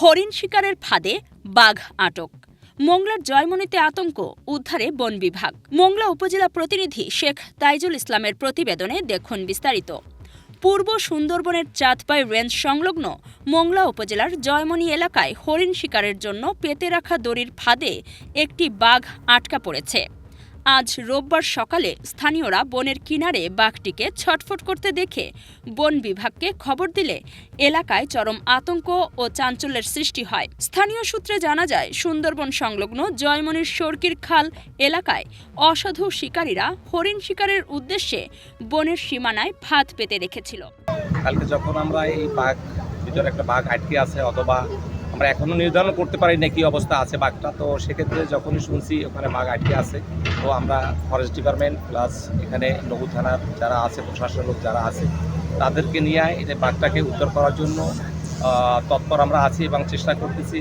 হরিণ শিকারের ফাঁদে বাঘ আটক। মোংলার জয়মনিতে আতঙ্ক, উদ্ধারে বন বিভাগ। মোংলা উপজেলা প্রতিনিধি শেখ তাইজুল ইসলামের প্রতিবেদনে দেখুন বিস্তারিত। পূর্ব সুন্দরবনের চাঁদপাই রেঞ্জ সংলগ্ন মোংলা উপজেলার জয়মনি এলাকায় হরিণ শিকারের জন্য পেতে রাখা দড়ির ফাঁদে একটি বাঘ আটকা পড়েছে। আজ রোববার সকালে স্থানীয়রা বনের কিনারে বাঘটিকে ছটফট করতে দেখে বন বিভাগকে খবর দিলে এলাকায় চরম আতঙ্ক ও চাঞ্চল্যের সৃষ্টি হয়। স্থানীয় সূত্রে জানা যায়, সুন্দরবন সংলগ্ন জয়মনির সরকির খাল এলাকায় অসাধু শিকারীরা হরিণ শিকারের উদ্দেশ্যে বনের সীমানায় ফাঁদ পেতে রেখেছিল। কালকে যখন আমরা এই বাঘ, ভিতরে একটা বাঘ আটকে আছে অথবা আমরা এখনও নির্ধারণ করতে পারি না কী অবস্থা আছে বাঘটা। তো সেক্ষেত্রে যখনই শুনছি ওখানে বাঘ আটকে আছে, তো আমরা ফরেস্ট ডিপার্টমেন্ট প্লাস এখানে নবু থানার যারা আছে, প্রশাসনের লোক যারা আছে, তাদেরকে নিয়ে এই বাঘটাকে উদ্ধার করার জন্য তৎপর আমরা আছি এবং চেষ্টা করতেছি।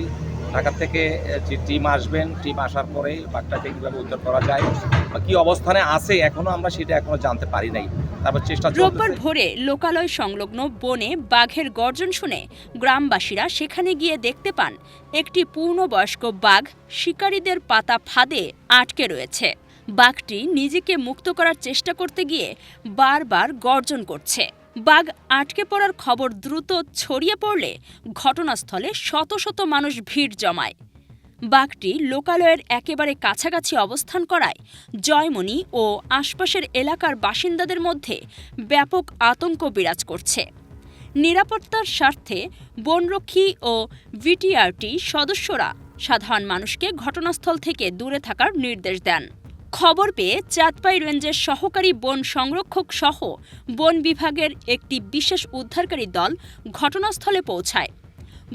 ঢাকা থেকে যে টিম আসবেন, টিম আসার পরে বাঘটাকে কীভাবে উদ্ধার করা যায় বা কী অবস্থানে আছে এখনও আমরা সেটা এখনও জানতে পারি নাই। তারপর চেষ্টা রোববার ভোরে লোকালয় সংলগ্ন বনে বাঘের গর্জন শুনে গ্রামবাসীরা সেখানে গিয়ে দেখতে পান একটি পূর্ণবয়স্ক বাঘ শিকারীদের পাতা ফাঁদে আটকে রয়েছে। বাঘটি নিজেকে মুক্ত করার চেষ্টা করতে গিয়ে বারবার গর্জন করছে। বাঘ আটকে পড়ার খবর দ্রুত ছড়িয়ে পড়লে ঘটনাস্থলে শত শত মানুষ ভিড় জমায়। বাঘটি লোকালয়ের একেবারে কাছাকাছি অবস্থান করায় জয়মণি ও আশপাশের এলাকার বাসিন্দাদের মধ্যে ব্যাপক আতঙ্ক বিরাজ করছে। নিরাপত্তার স্বার্থে বনরক্ষী ও ভিটিআরটি সদস্যরা সাধারণ মানুষকে ঘটনাস্থল থেকে দূরে থাকার নির্দেশ দেন। খবর পেয়ে চাঁদপাই রেঞ্জের সহকারী বন সংরক্ষক সহ বন বিভাগের একটি বিশেষ উদ্ধারকারী দল ঘটনাস্থলে পৌঁছায়।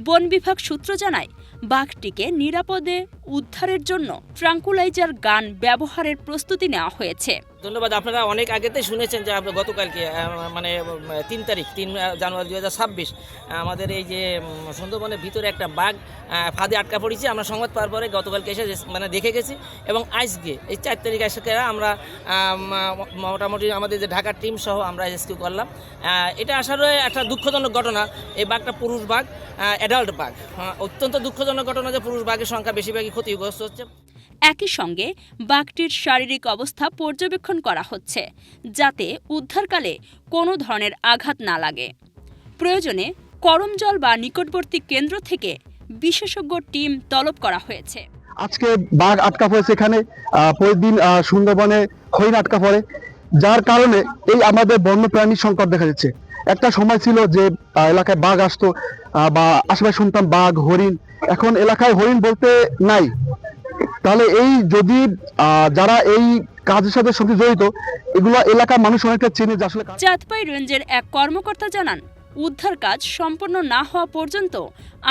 বন বিভাগ সূত্র জানায়, বাঘটিকে নিরাপদে উদ্ধারের জন্য ট্রাঙ্কুলাইজার গান ব্যবহারের প্রস্তুতি নেওয়া হয়েছে। ধন্যবাদ। আপনারা অনেক আগেতে শুনেছেন যে আমরা গতকালকে মানে তিন তারিখ, তিন জানুয়ারি দু ছাব্বিশ, আমাদের এই যে সুন্দরবনের ভিতরে একটা বাঘ ফাঁদে আটকা পড়েছে। আমরা সংবাদ পাওয়ার পরে গতকালকে এসে মানে দেখে গেছি এবং আজকে এই চার তারিখ আজকে আমরা মোটামুটি আমাদের যে ঢাকার টিম সহ আমরা রেস্কিউ করলাম। এটা আসলে একটা দুঃখজনক ঘটনা, এই বাঘটা পুরুষ বাঘ অ্যাডাল্ট বাঘ। অত্যন্ত দুঃখজনক ঘটনা যে পুরুষ বাঘের সংখ্যা বেশিরভাগই ক্ষতিগ্রস্ত হচ্ছে। একই সঙ্গে বাঘটির শারীরিক অবস্থা পর্যবেক্ষণ করা হচ্ছে, যাতে উদ্ধারকালে কোনো ধরনের আঘাত না লাগে। প্রয়োজনে করমজল বা নিকটবর্তী কেন্দ্র থেকে বিশেষজ্ঞ টিম তলব করা হয়েছে। আজকে বাঘ আটকা পড়েছে এখানে প্রতিদিন সুন্দরবনে হরিণ আটকা পড়ে, যার কারণে এই আমাদের বন্যপ্রাণীর সংকট দেখা যাচ্ছে। একটা সময় ছিল যে এলাকায় বাঘ আসতো বা আশেপাশে শুনতাম বাঘ, হরিণ। এখন এলাকায় হরিণ বলতে নাই। তাহলে এই যদি যারা এই কাজের সাথে সঙ্গে জড়িত, এগুলো এলাকার মানুষ অনেকটা চেনে যে আসলে চাঁদপাই রেঞ্জের এক কর্মকর্তা জানান, উদ্ধার কাজ সম্পন্ন না হওয়া পর্যন্ত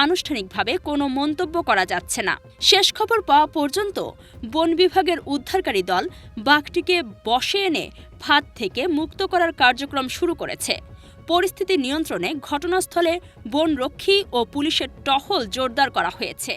আনুষ্ঠানিকভাবে কোনো মন্তব্য করা যাচ্ছে না। শেষ খবর পাওয়া পর্যন্ত বন বিভাগের উদ্ধারকারী দল বাঘটিকে বসে এনে ফাঁদ থেকে মুক্ত করার কার্যক্রম শুরু করেছে। পরিস্থিতি নিয়ন্ত্রণে ঘটনাস্থলে বনরক্ষী ও পুলিশের টহল জোরদার করা হয়েছে।